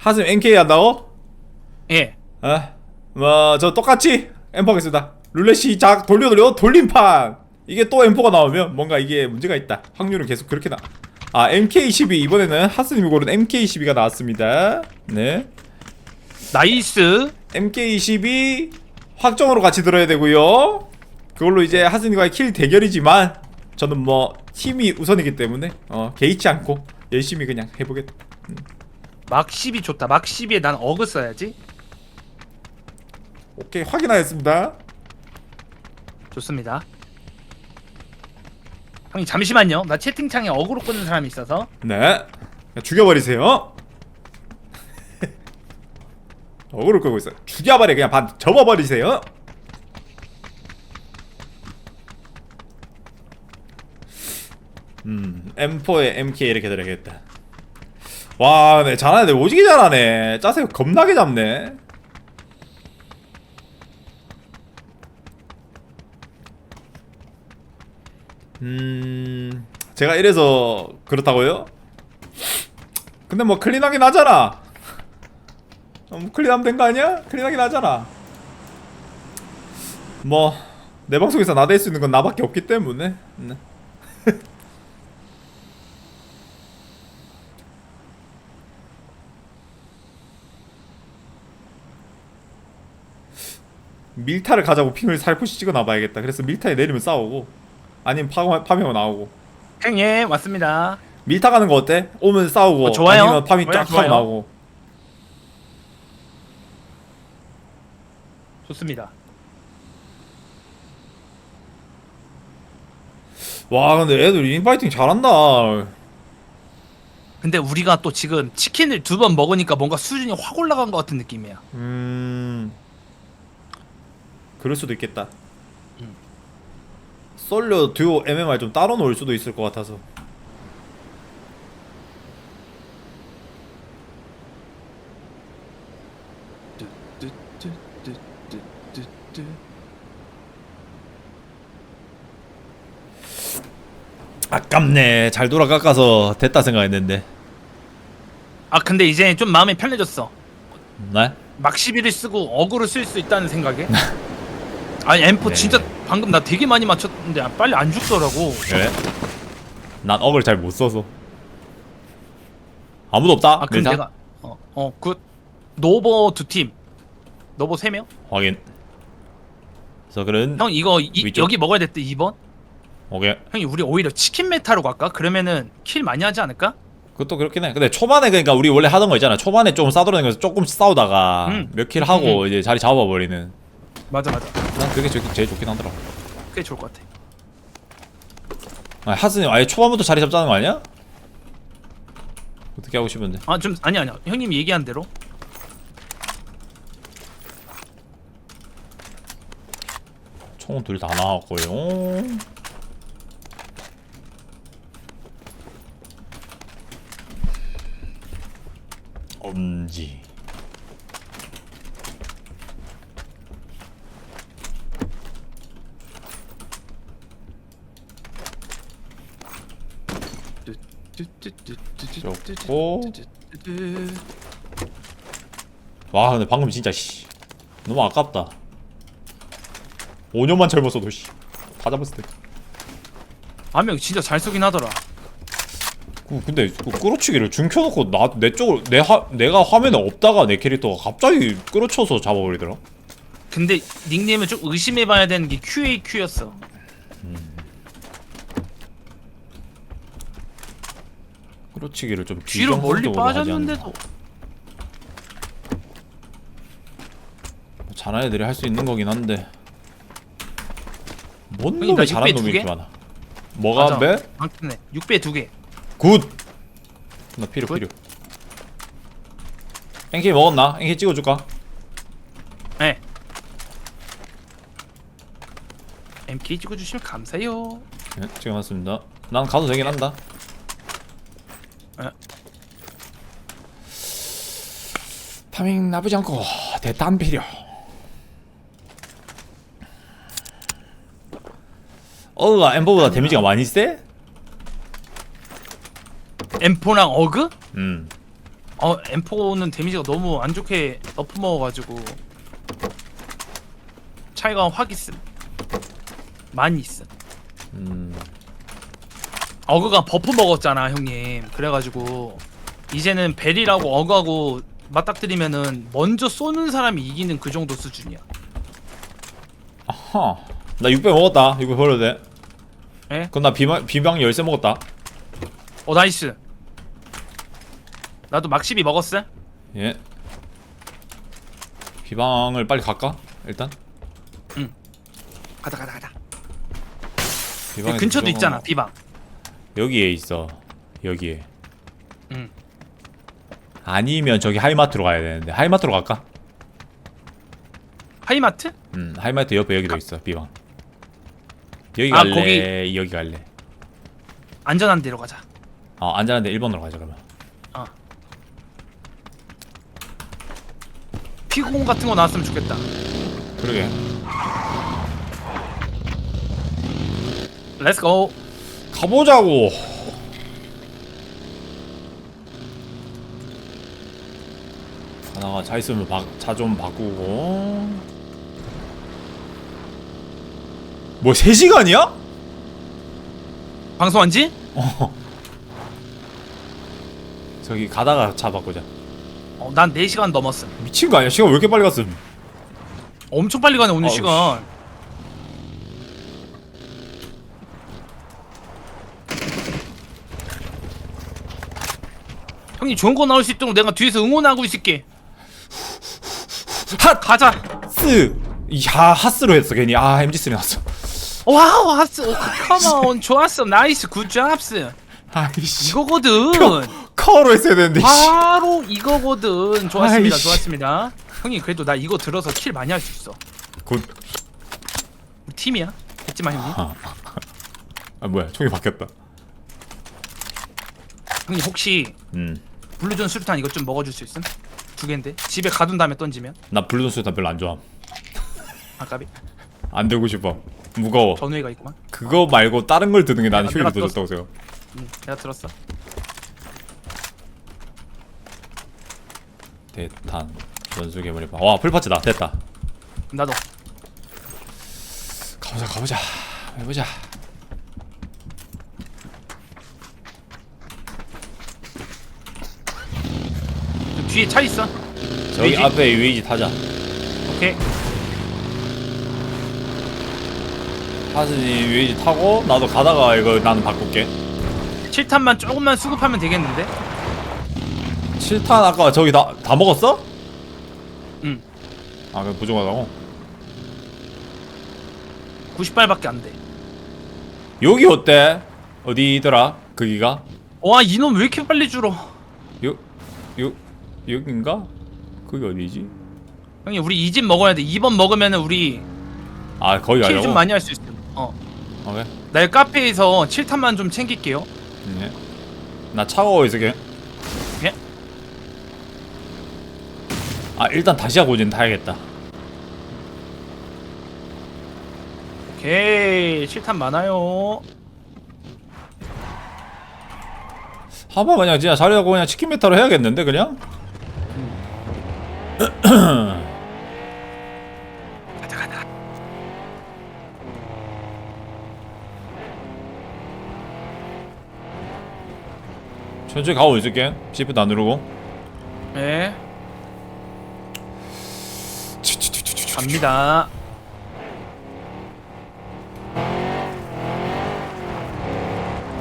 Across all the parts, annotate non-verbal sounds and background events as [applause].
하스님 NK 한다고? 예. 아, 뭐저 똑같이 엠포 하겠습니다. 룰렛 시작 돌려 돌려 돌림판. 이게 또 엠포가 나오면 뭔가 이게 문제가 있다. 확률은 계속 그렇게 나. 아 MK12 이번에는 하스님이 고른 MK12가 나왔습니다. 네. 나이스. MK22 확정으로 같이 들어야 되고요. 그걸로 이제 하스님과의 킬 대결이지만 저는 뭐 팀이 우선이기 때문에 어, 개의치 않고 열심히 그냥 해보겠다. 막 10이 좋다. 막 10에 난 어그 써야지. 오케이 확인하였습니다. 좋습니다. 형님 잠시만요. 나 채팅창에 어그로 끄는 사람이 있어서. 네. 죽여버리세요. [laughs] 어그로 끄고 있어. 죽여버려 그냥 반 접어버리세요. 음, M4에 MK 이렇게 들어야겠다. 와, 네 잘하네. 오지게 잘하네. 짜세 겁나게 잡네. 음, 제가 이래서 그렇다고요? 근데 뭐 클린하긴 하잖아. 어, 뭐 클린하면 된 거 아니야? 클린하긴 하잖아. 뭐 내 방송에서 나댈 수 있는 건 나밖에 없기 때문에. 네. [laughs] 밀타를 가자고 핑을 살포시 찍어 놔봐야겠다. 그래서 밀타에 내리면 싸우고 아니면 파, 파밍하고 나오고. 형님 왔습니다. 밀타 가는 거 어때? 오면 싸우고 어, 좋아요. 아니면 파밍 쫙 하고 좋아요. 나오고. 좋습니다. 와 근데 애들 인파이팅 잘한다. 근데 우리가 또 지금 치킨을 두 번 먹으니까 뭔가 수준이 확 올라간 것 같은 느낌이야. 음 그럴 수도 있겠다. 음. 솔로 듀오 MMR 좀 따로 놓을 수도 있을 것 같아서. 아깝네. 잘 돌아 깎아서 됐다 생각했는데. 아 근데 이제 좀 마음이 편해졌어. 네? 막 11을 쓰고 어그로 쓸 수 있다는 생각에. [laughs] 아니 엠포 네. 진짜 방금 나 되게 많이 맞췄는데 빨리 안 죽더라고. 그래? 난 억을 잘 못 써서. 아무도 없다. 아 그럼? 내가 어어그 노버 두 팀. 노버 세 명? 확인. 그런 형 이거 이, 위쪽? 여기 먹어야 됐대 2번. 오케이. 형이 우리 오히려 치킨 메타로 갈까? 그러면은 킬 많이 하지 않을까? 그것도 그렇긴 해. 근데 초반에 그러니까 우리 원래 하던 거 있잖아. 초반에 좀 싸돌아다니면서 조금씩 싸우다가 음. 몇 킬 하고 음. 이제 자리 잡아버리는. 맞아 맞아. 난 그게 제일, 제일 좋긴 하더라. 그게 좋을 것 같아. 아, 하스님 아예 초반부터 자리 잡자는 거 아니야? 어떻게 하고 싶은데? 아 좀 아니 아니야. 형님이 얘기한 대로. 총은 둘다 나왔고요. 엄지. 좋고. 와 근데 방금 진짜 씨 너무 아깝다 5년만 젊었어도 씨다 잡았을 때 아명 진짜 잘 쏘긴 하더라. 그, 근데 그 끌어치기를 중 켜놓고 나 내 쪽을 내 화, 내가 화면에 없다가 내 캐릭터가 갑자기 끌어쳐서 잡아버리더라 근데 닉네임을 좀 의심해봐야 되는 게 QAQ였어. 끌어치기를 좀 뒤로 멀리 빠졌는데도. 잘하는 애들이 할 수 있는 거긴 한데 뭔 형님, 놈이 나 잘하는 6배 두 놈이 개? 이렇게 많아 뭐가 배? 많겠네. 6배 두 개. 굿! 나 필요 굿? 필요 앵키 먹었나? 앵키 찍어줄까? 네. MK 찍어주시면 감사해요. 네 찍어놨습니다 난 가도 되긴 한다 네. 파밍 나쁘지 않고 대탄 필요. 어가 엠버보다 데미지가 많이 세? M4랑 어그? 음. 어 M4는 데미지가 너무 안 좋게 너프 먹어가지고 차이가 확 있음. 많이 있음. 음 어그가 버프 먹었잖아 형님. 그래가지고 이제는 벨이라고 어그하고 맞닥뜨리면은 먼저 쏘는 사람이 이기는 그 정도 수준이야. 아하. 나 600 먹었다. 이거 버려도 돼. 예? 그럼 나 비방, 비방 열쇠 먹었다. 어 나이스. 나도 막십이 먹었어? 예. 비방을 빨리 갈까? 일단? 가자 가자 비방에서 근처도 있잖아 비방 여기에 있어. 여기에. 응. 아니면 저기 하이마트로 가야 되는데. 하이마트로 갈까? 하이마트? 음 하이마트 옆에 여기도 있어 비방. 여기 아, 갈래 거기- 여기 갈래. 안전한 데로 가자. 어 안전한 데 1번으로 가자 그러면. 피공 같은 거 나왔으면 좋겠다. 그러게. 렛츠고 가보자고. 하나가 차 있으면 차 좀 바꾸고. 뭐 3시간이야? 방송한 지? 어. 저기 가다가 차 바꾸자. 어, 난 4시간 넘었음. 미친 거 아니야? 시간 왜 이렇게 빨리 갔음? 엄청 빨리 가네 오늘 아우, 시간 형님 좋은 거 나올 수 있도록 내가 뒤에서 응원하고 있을게. 핫! 가자. 하스. 야 하스로 했어 괜히. 아 MG3 나왔어. 와우 오, 컴온. 좋았어. 나이스. 굿 잡스. 아이씨. 이거거든. 커로 했어야 되는데 씨. 바로 이거거든. 좋았습니다. 아이씨. 좋았습니다. 형님 그래도 나 이거 들어서 킬 많이 할 수 있어. 굿. 우리 팀이야. 했지만 형님 아, 아 뭐야. 총이 바뀌었다. 형님 혹시 음나 블루존 수류탄 이것 좀 먹어줄 수 있음? 두 개인데? 집에 가둔 다음에 던지면? 블루존 수탄 별로 안 좋아함 아까비. 안 들고 싶어. 무거워. 전우회가 있구만. 그거 말고 다른 걸 드는 게 나는 내가 효율이 더. 좋다고 생각 응 내가 들었어. 대탄 전수 개머리파 와 풀파츠다. 됐다. 나도. 가보자 가보자. 해보자 뒤에 차 있어 저기 유이지? 앞에 유이지 타자 오케이 하스님 유이지 타고 나도 가다가 이거 나는 바꿀게 7탄만 조금만 수급하면 되겠는데? 7탄 아까 저기 다, 다 먹었어? 응 아 그럼 부족하다고? 90발밖에 안 돼 여기 어때? 어디더라? 거기가? 와 이놈 왜 이렇게 빨리 줄어 요, 요, 여긴가? 그게 어디지? 형님 우리 이 집 먹어야 돼 2번 먹으면은 우리 아 거기 킬 가려고? 좀 많이 할 수 있음 어아 그래? 내일 카페에서 7탄만 좀 챙길게요 네. 나 차고 있을게 예? 아 일단 다시 하고 이제 타야겠다 오케이 7탄 많아요 한번 그냥 진짜 자리하고 그냥 치킨 메타로 해야겠는데 그냥? 가자 [clears throat] 가자 천천히 가고 있을게. 시프트 안 누르고. 네. 갑니다.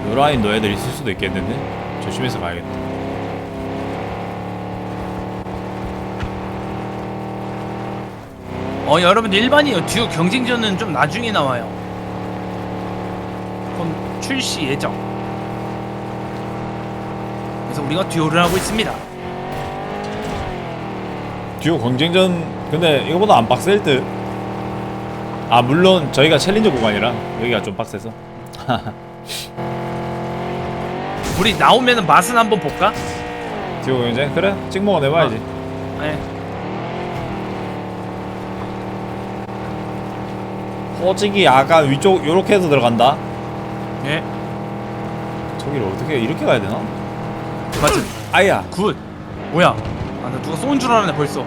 요 라인 너애들 있을 수도 있겠는데? 조심해서 가야겠다 어 여러분 일반이에요 듀오 경쟁전은 좀 나중에 나와요 곧 출시 예정 그래서 우리가 듀오를 하고 있습니다 듀오 경쟁전 근데 이거보다 안 빡셀 듯. 아 물론 저희가 챌린저 구간이라 여기가 좀 빡세서. 우리 나오면은 맛은 한번 볼까? 듀오 경쟁 그래 찍먹어 내봐야지. 네. 호직이 약간 위쪽 요렇게 해서 들어간다. 예 저기를 어떻게 이렇게 가야 되나? 맞아 아야. 굿 뭐야? 아, 나 누가 쏜 줄 알았네 벌써.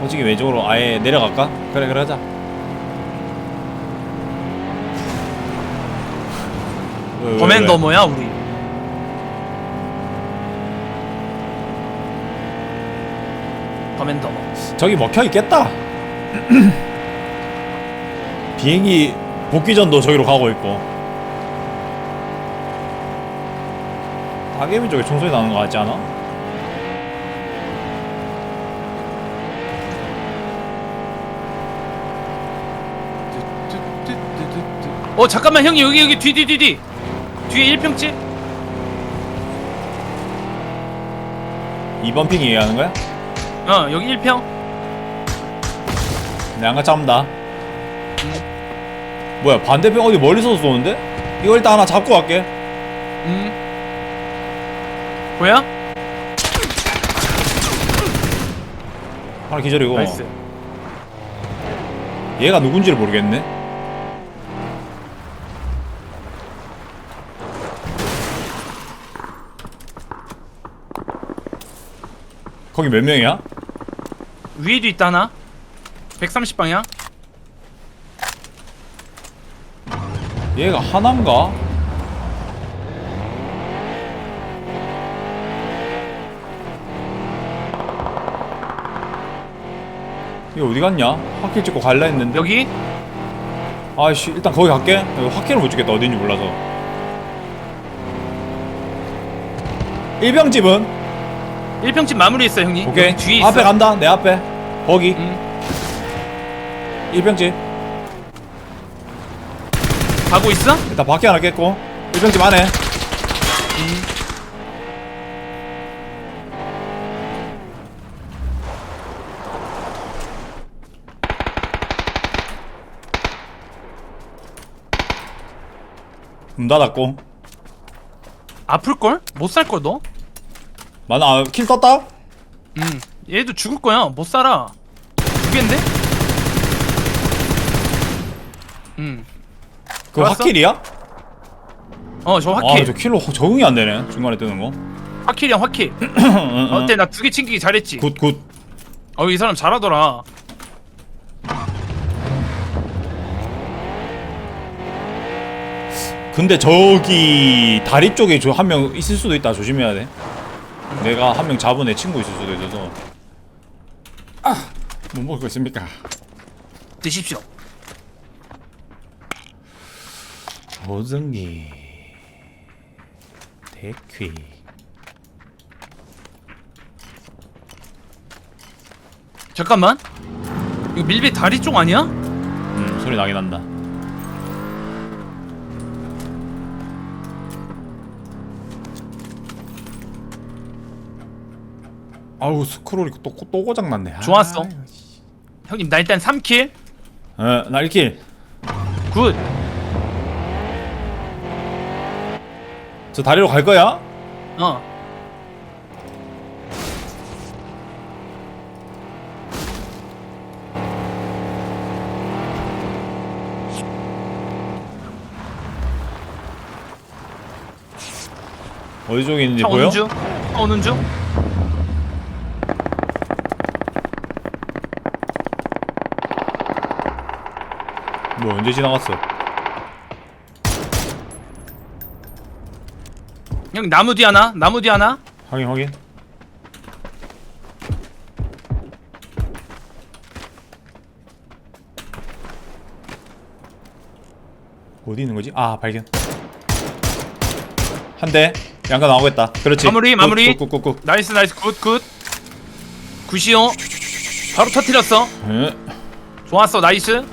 솔직히 왼쪽으로 아예 내려갈까? 그래 그래 하자 왜, 왜, 왜? 커맨더머야 우리. 커맨더머. 저기 먹혀 있겠다 [clears throat] 비행기 복귀 전도 저기로 가고 있고 다개미 쪽에 총소리 나는 거 같지 않아? 어 잠깐만 형님 여기 여기 뒤 뒤 뒤 뒤. 뒤에 1평집? 2번 핑 얘기하는 거야? 어 여기 1평. 내 안같이 합니다 뭐야 반대편 어디 멀리서 쏘는데? 이거 일단 하나 잡고 갈게 음. 뭐야? 하나 기절이고 나이스. 얘가 누군지를 모르겠네 거기 몇 명이야? 위에도 있다 하나. 130 방향. 얘가 하나인가? 얘 어디 갔냐? 확킬 찍고 갈라 했는데 여기 아이씨 일단 거기 갈게 확킬을 못 찍겠다 어딘지 몰라서 일병집은 1평집 마무리했어 형님. 오케이 여기 뒤에 있어. 앞에 간다 내 앞에 거기 음. 일병집 가고 있어? 일단 밖에 하나 깼고 일병집 안에 음. 문 닫았고 아플 걸? 못 살걸 너? 만화 아, 킬 떴다? 음. 얘도 죽을 거야. 못 살아. 두 개인데? 음. 그거? 확킬이야? 어, 저 확킬. 아저 킬로 적응이 안 되네 중간에 뜨는 거 확킬이야, 확킬. 응, 응. 어때? 나 두 개 챙기기 잘했지? 굿 굿 어, 이 사람 잘하더라. 근데 저기 다리 쪽에 저 한 명 있을 수도 있다 조심해야 돼 내가 한 명 잡은 애 친구 있을 수도 있어서 아 뭐 먹을 거 있습니까? 드십시오. 보증기 대퀴 잠깐만. 이거 밀배 다리 쪽 아니야? 음 소리 나긴 한다 아우 스크롤이 또, 또 고장났네 아, 좋았어. 형님, 나 일단 3킬. 어, 나 1킬 굿. 저 다리로 갈 거야? 어. 어디 쪽에 있는지 차 보여? 오는 중. 차 오는 중. 뭐 언제 지나갔어? 형 나무 뒤 하나. 나무 뒤 하나. 확인 확인 어디 있는 거지? 아 발견 한 대 양가 나오겠다 그렇지 마무리, 마무리. 꾹꾹꾹꾹 나이스 나이스 굿 굿. 굿이요. 바로 터뜨렸어. 예. 좋았어 나이스.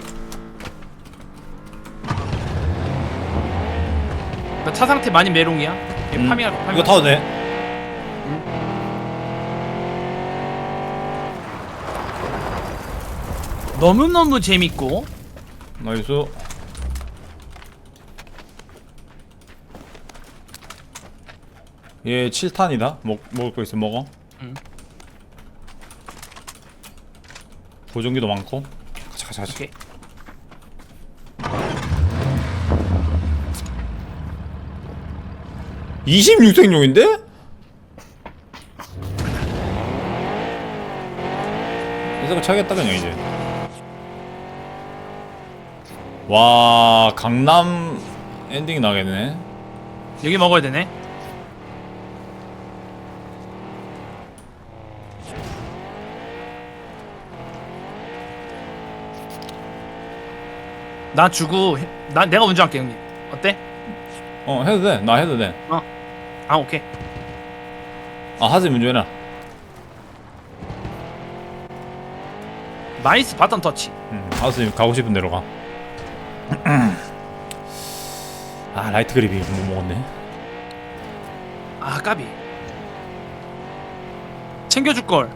나차 상태 많이 메롱이야. 얘 음, 파밍할 거 파밍. 이거 타도 돼? 너무 너무 재밌고. 나이스 얘 7탄이다 먹, 먹을 거 있으면 먹어 응. 보정기도 많고 가자 가자 가자 오케이. 26생용인데? 이거 차겠다 그냥 이제 와 강남 엔딩 나겠네 여기 먹어야 되네. 나 주고 나 내가 운전할게 형님. 어때? 어 해도 돼 나 해도 돼아 아 오케이. 하지 문제 해라 나이스 바ton 터치. 음, 하스 가고 싶은 대로 가. [clears throat] 아 라이트 그립이 못 먹었네. 아 까비. 챙겨줄 걸.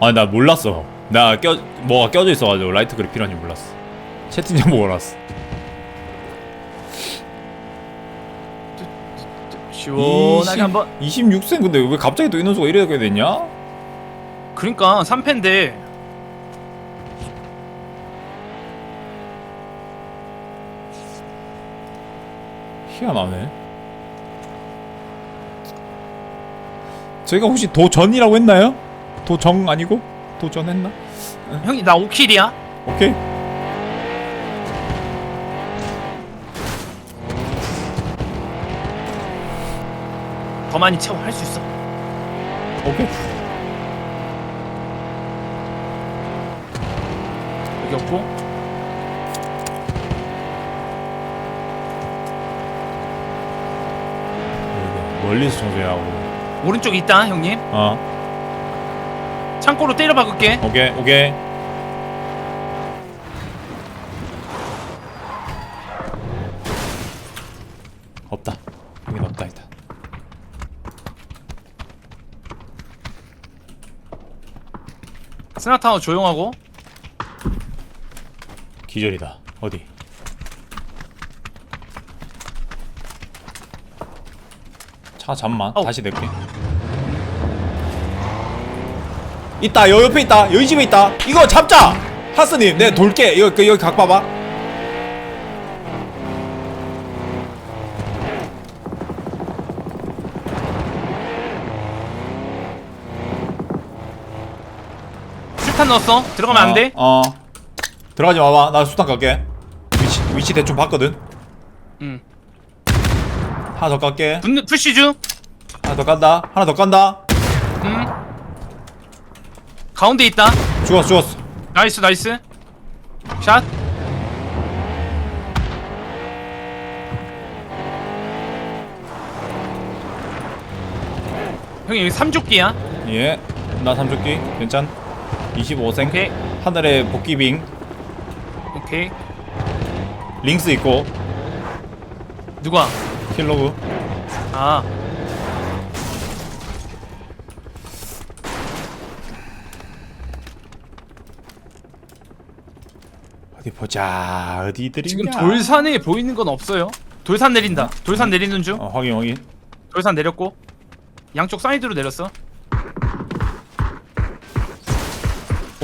아니 나 몰랐어. 나 껴 뭐가 껴져 있어가지고 라이트 그립 필요한지 몰랐어. 채팅창 보고 알았어. 시원하게 한번. 26생 근데 왜 갑자기 또 인원수가 이렇게 됐냐? 그러니까 3패인데 희한하네. 저희가 혹시 도전이라고 했나요? 도정 아니고 도전했나? 형이 나 5킬이야. 오케이. 더 많이 채워 할수 있어. 오케이. 여기 없고. 멀리서 청소하고. 오른쪽에 있다 형님. 어. 창고로 때려 박을게. 오케이 오케이. 없다. 여긴 없다 있다. 스나타워 조용하고. 기절이다. 어디? 차 잠만. 어우. 다시 낼게. 있다. 여 옆에 있다. 여기 집에 있다. 이거 잡자. 하스님, 내가 돌게. 이거 그, 여기 각 봐봐. 술탄 넣었어. 들어가면 안 돼. 어. 어. 들어가지 마봐. 나 수탄 갈게. 위치 위치 대충 봤거든. 응. 하나 더 갈게. 분 푸시주. 하나 더 간다. 하나 더 간다. 응. 가운데 있다. 죽었어, 죽었어. 나이스 나이스. 샷. 형이 여기 삼조끼야. 예. 나 삼조끼. 괜찮. 25생. 오케이. 하늘에 복귀빙. 오케이. 링스 있고. 누가? 킬로그. 아. 어디 보자. 어디들이냐? 지금 돌산에 보이는 건 없어요. 돌산 내린다. 돌산 내리는 중. 어, 확인 확인. 돌산 내렸고. 양쪽 사이드로 내렸어.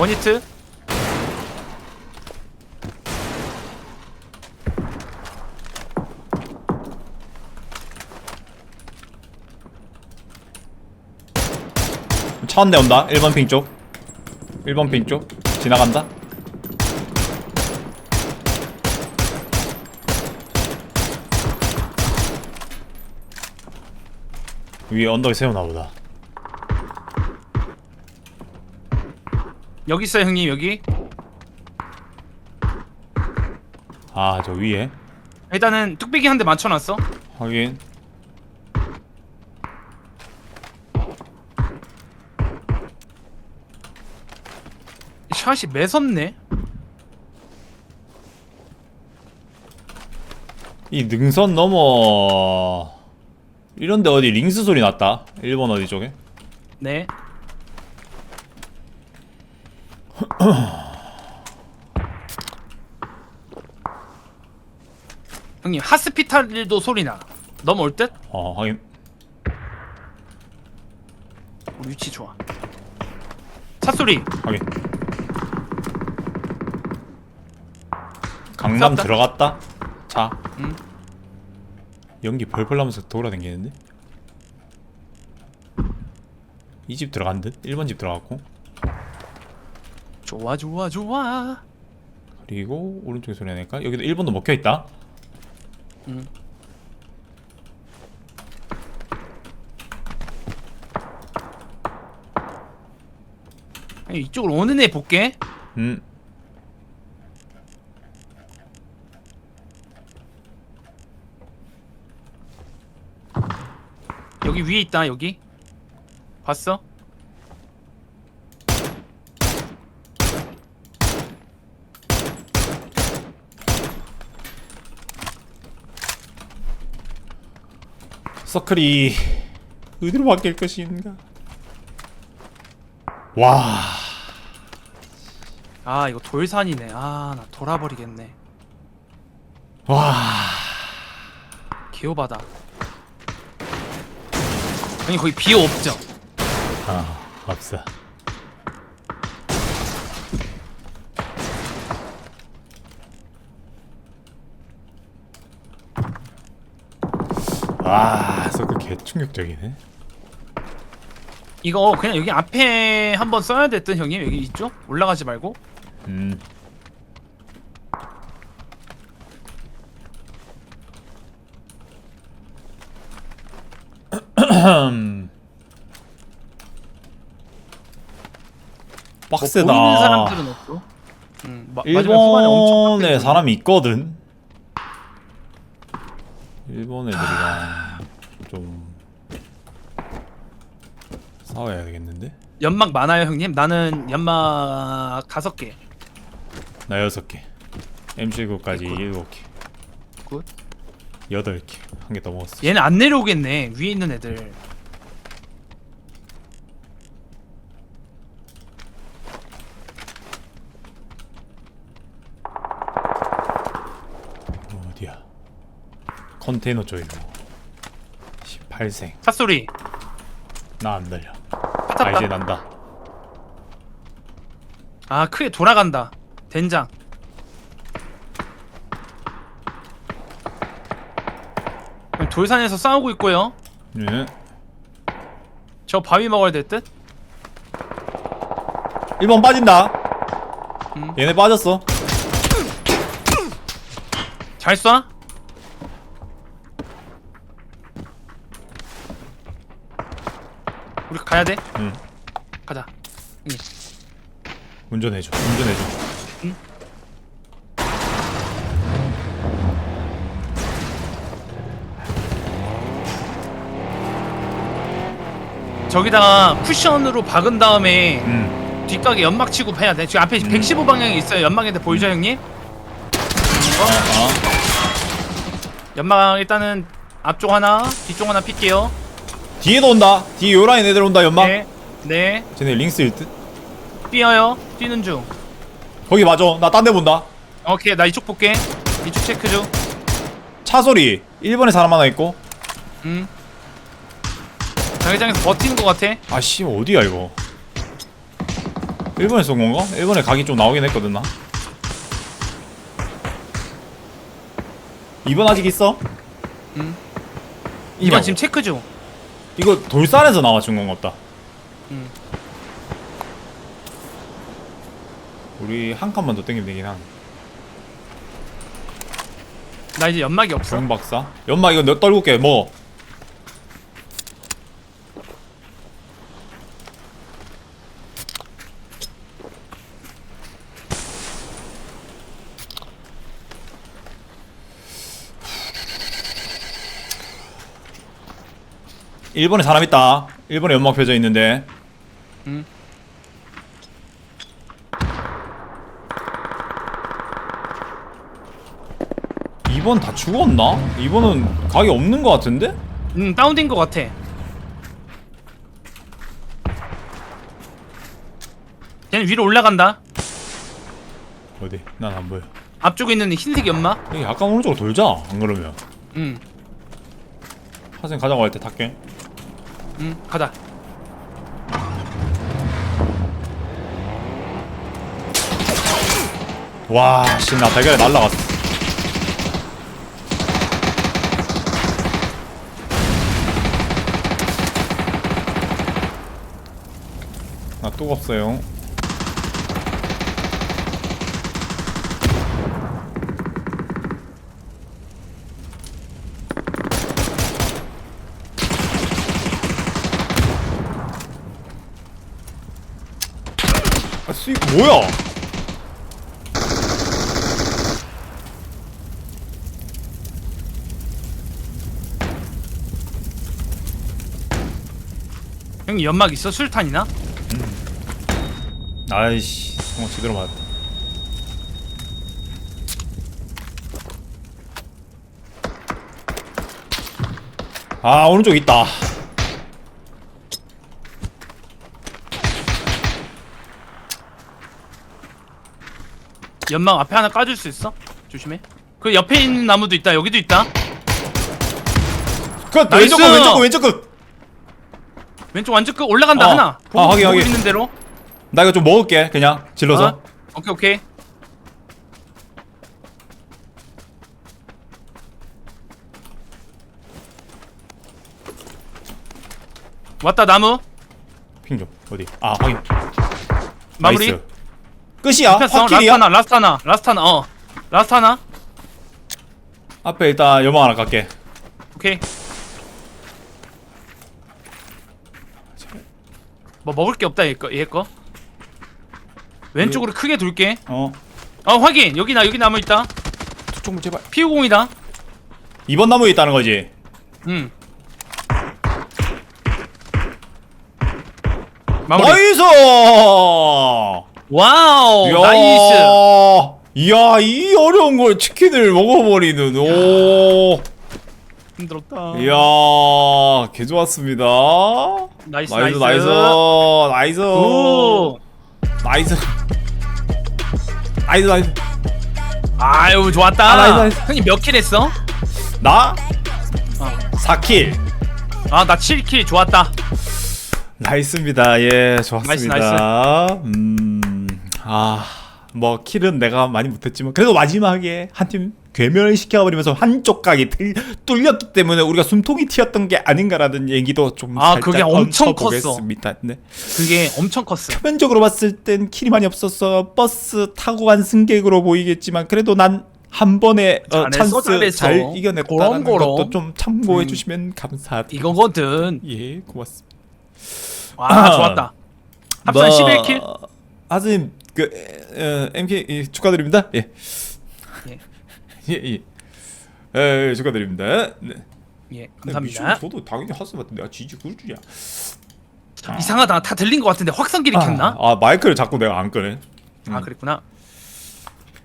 원히트. 차 한 대 온다. 1번 핑 쪽. 1번 핑 쪽. 지나간다. 위에 언덕에 세우나 보다. 여기 있어요, 형님. 여기. 아, 저 위에. 일단은 뚝배기 한 대 맞춰놨어. 확인. 샷이 매섭네. 이 능선 넘어 이런데 어디 링스 소리 났다 1번 어디 쪽에 네. [coughs] 형님 하스피탈도 소리 나. 넘어올 듯? 어 확인 우리 위치 좋아. 차 소리. 확인 강남 쌌다. 들어갔다 자 응. 연기 벌벌 나면서 돌아다니는데 이 집 들어간 듯 1번 집 들어갔고 좋아 좋아 좋아. 그리고 오른쪽에 소리 나니까 여기도 1번도 먹혀있다. 음. 이쪽으로 오는 애 볼게. 음. 여기 위에 있다 여기. 봤어? 서클이 어디로 바뀔 것인가 와 아 이거 돌산이네 아 나 돌아버리겠네 와. 개오바다 아니 거기 비어 없죠? 아, 없어. 와, 서클 개 충격적이네. 이거 그냥 여기 앞에 한번 써야 됐던 형님 여기 있죠? 올라가지 말고 음. [clears throat] 뭐 빡세다. 보이는 사람들은 없고 음, 마, 마지막에 후반에 엄청 일본에 빡세거든. 사람이 있거든. 일본 애들이랑 좀 싸워야 되겠는데? 연막 많아요 형님? 나는 연막 다섯 개 나 여섯 개. MC9까지 일곱 개. 굿. 여덟 개. 한 개 더 먹었어. 얘는 안 내려오겠네 위에 있는 애들 어디야? 컨테이너 쪽이고. 18생. 샷소리 나 안 들려. 아 이제 난다. 아 크게 돌아간다 된장 돌산에서 싸우고 있고요 예. 저 바위 먹어야 될 듯 1번 빠진다. 음. 얘네 빠졌어. 잘 쏴? 우리 가야 돼? 응. 가자. 응. 운전해줘. 운전해줘. 저기다가 쿠션으로 박은 다음에 응. 뒷가게 연막 치고 해야 돼. 지금 앞에 음. 115 방향에 있어요. 연막인데 보이죠, 형님? 어, 어. 연막 일단은 앞쪽 하나, 뒤쪽 하나 필게요. 뒤에도 온다. 뒤에 요라인 애들 온다. 연막. 네. 네. 쟤네 링스일 듯. 뛰어요. 뛰는 중. 거기 맞아. 나 딴 데 본다. 오케이, 나 이쪽 볼게. 이쪽 체크 중. 차 소리. 1번에 사람 하나 있고. 음. 자기장에서 버티는 것 같아. 아 씨 어디야 이거. 1번에 쏜 건가? 1번에 각이 좀 나오긴 했거든 나. 2번 아직 있어? 음. 있냐고. 이번 지금 체크 중. 이거 돌산에서 나와 준 건가 보다. 음. 우리 한 칸만 더 땡기면 되긴 한. 나 이제 연막이 없어. 조용 박사. 연막 이거 너 떨굴게. 뭐? 일본에 사람 있다. 일본에 연막 펴져 있는데. 음. 이번 다 죽었나? 이번은 각이 없는 것 같은데? 음, 다운된 것 같아. 얘는 위로 올라간다. 어디? 난 안 보여. 앞쪽에 있는 흰색 연막. 여기 약간 오른쪽으로 돌자. 안 그러면. 음, 하생 가자고 할 때 탈게. 음, 가자. 와, 씨, 나 대결에 날라갔어. 또 없어요. 뭐야? 형님 연막 있어? 술탄이나? 아이씨, 성공 제대로 맞았다. 아 오른쪽 있다. 연막 앞에 하나 까줄 수 있어? 조심해 그 옆에 있는 나무도 있다 여기도 있다 그 나이스! 왼쪽 끝 왼쪽 끝 왼쪽 끝. 왼쪽 완전 끝 올라간다 어. 하나 보고, 아, 확인, 보고 확인. 있는 대로 나 이거 좀 먹을게 그냥 질러서. 어? 오케이 오케이 왔다 나무 핑 좀. 어디? 아 확인. 마무리 나이스. 끝이야. 라스트 확킬이야. 하나 라스트 하나 라스트 하나 어 라스트 하나 앞에 일단 연막 하나 깎게. 오케이 뭐 먹을 게 없다 얘 거 얘 거 왼쪽으로 크게 돌게 어. 어 확인 여기 나 여기 나무 있다 투척물 제발. 피우공이다 2번 나무에 있다는 거지. 응 마무리 나이스. 와우. 나이스. 이야 이 어려운 걸 치킨을 먹어버리는. 오. 힘들었다. 이야 개 좋았습니다. 나이스 나이스 나이스. 나이스. 나이스. 오 나이스. 나이스 나이스. 아유 좋았다. 아, 나이스, 나이스. 형님 몇 킬 했어? 나? 어. 4킬. 아나 7킬 좋았다. 나이스입니다. 예 좋았습니다. 나이스, 음 아 뭐 킬은 내가 많이 못했지만 그래도 마지막에 한 팀 괴멸 시켜버리면서 한쪽 각이 틀- 뚫렸기 때문에 우리가 숨통이 튀었던 게 아닌가라는 얘기도 좀 아, 살짝 그게 엄청 얹혀보겠습니다. 네. 그게 엄청 컸어 표면적으로 봤을 땐 킬이 많이 없어서 버스 타고 간 승객으로 보이겠지만 그래도 난 한 번에 어, 잘했어, 찬스 잘했어. 잘 이겨냈다는. 것도 좀 참고해 음. 주시면 감사드립니다. 이거거든 예, 고맙습니다. 와 좋았다 [clears throat] 합산 뭐, 11킬 하스님 그 에, 에, MK 예, 축하드립니다. 예. 예. [laughs] 예, 예. 예, 예, 축하드립니다. 네. 예 네, 감사합니다 미션 저도 당연히 하스한테 내가 지지 그럴 줄이야. 이상하다 다 들린 것 같은데 확성기를 켰나? 아, 아, 마이크를 자꾸 내가 안 끄네. 아 그랬구나